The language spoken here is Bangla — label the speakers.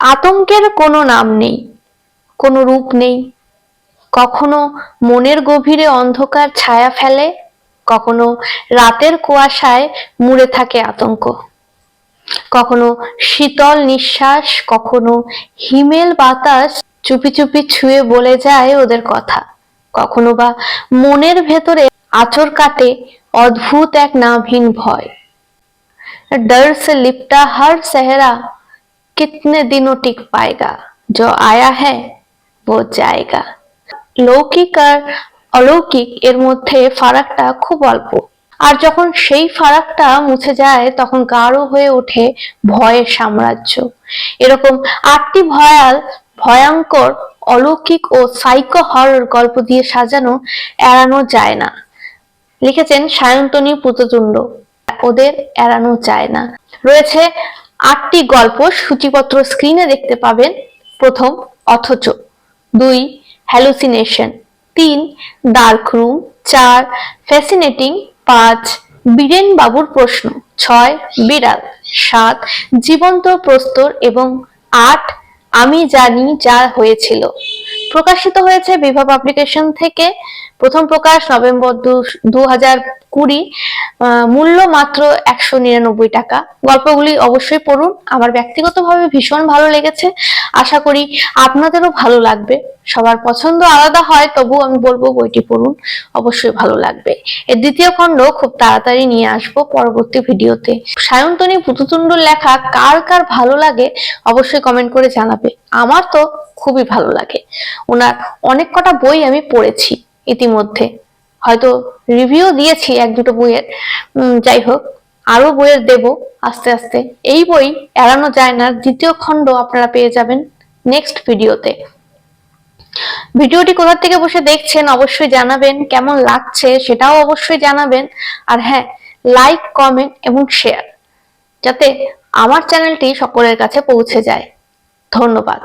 Speaker 1: আতঙ্কের কোনো নাম নেই, কোনো রূপ নেই। কখনো মনের গভীরে অন্ধকার ছায়া ফেলে, কখনো রাতের কুয়াশায় মুড়ে থাকে আতঙ্ক। কখনো শীতল নিঃশ্বাস, কখনো হিমেল বাতাস চুপি চুপি ছুঁয়ে বলে যায় ওদের কথা। কখনো বা মনের ভেতরে আচর কাটে অদ্ভুত এক নামহীন ভয়। ডর সে লিপটা হার সেহরা कितने दिनों टिक पाएगा जो आया है वो जाएगा লৌকিক আর অলৌকিক এর মধ্যে ফারাকটা খুব অল্প আর যখন সেই ফারাকটা মুছে যায় তখন গাঢ় হয়ে ওঠে ভয়ের সাম্রাজ্য এরকম আটটি ভয়াল ভয়ঙ্কর অলৌকিক ও সাইকো হরর গল্প দিয়ে সাজানো এড়ানো যায় না লিখেছেন সায়ন্তনী পুততুণ্ড ওদের এড়ানো যায় না রয়েছে আটটি গল্প সূচিপত্র স্ক্রিনে দেখতে পাবেন। প্রথম, অথচ। দুই হ্যালুসিনেশন তিন ডার্ক রুম চার ফ্যাসিনেটিং পাঁচ বীরেন বাবুর প্রশ্ন। ছয়, বিড়াল। সাত, জীবন্ত প্রস্তর। এবং আট, আমি জানি যা হয়েছিল। প্রকাশিত হয়েছে বিভা পাবলিকেশন থেকে। প্রথম প্রকাশ নভেম্বর দু হাজার কুড়ি মূল্য মাত্র একশো নিরানব্বই টাকা। গল্পগুলি অবশ্যই পড়ুন। আমার ব্যক্তিগতভাবে ভীষণ ভালো লেগেছে। আশা করি আপনাদেরও ভালো লাগবে। সবার পছন্দ আলাদা হয় তবু আমি বলব বইটি পড়ুন। অবশ্যই ভালো লাগবে। এর দ্বিতীয় খণ্ড খুব তাড়াতাড়ি নিয়ে আসব পরবর্তী ভিডিওতে। সায়ন্তনী পুতুতুণ্ডর লেখা কার কার ভালো লাগে, অবশ্যই কমেন্ট করে জানাবে। আমার তো খুবই ভালো লাগে। ওনার অনেক কটা বই আমি পড়েছি ইতিমধ্যে। হয়তো রিভিউ দিয়েছি এক দুটো বইয়ের। যাই হোক আরও বইয়ের দেব আস্তে আস্তে। এই বই এড়ানো যায় না, দ্বিতীয় খণ্ড আপনারা পেয়ে যাবেন নেক্সট ভিডিওতে ভিডিওটি কোথা থেকে বসে দেখছেন অবশ্যই জানাবেন, কেমন লাগছে সেটাও অবশ্যই জানাবেন। আর হ্যাঁ লাইক কমেন্ট এবং শেয়ার যাতে আমার চ্যানেলটি সকলের কাছে পৌঁছে যায়। ধন্যবাদ।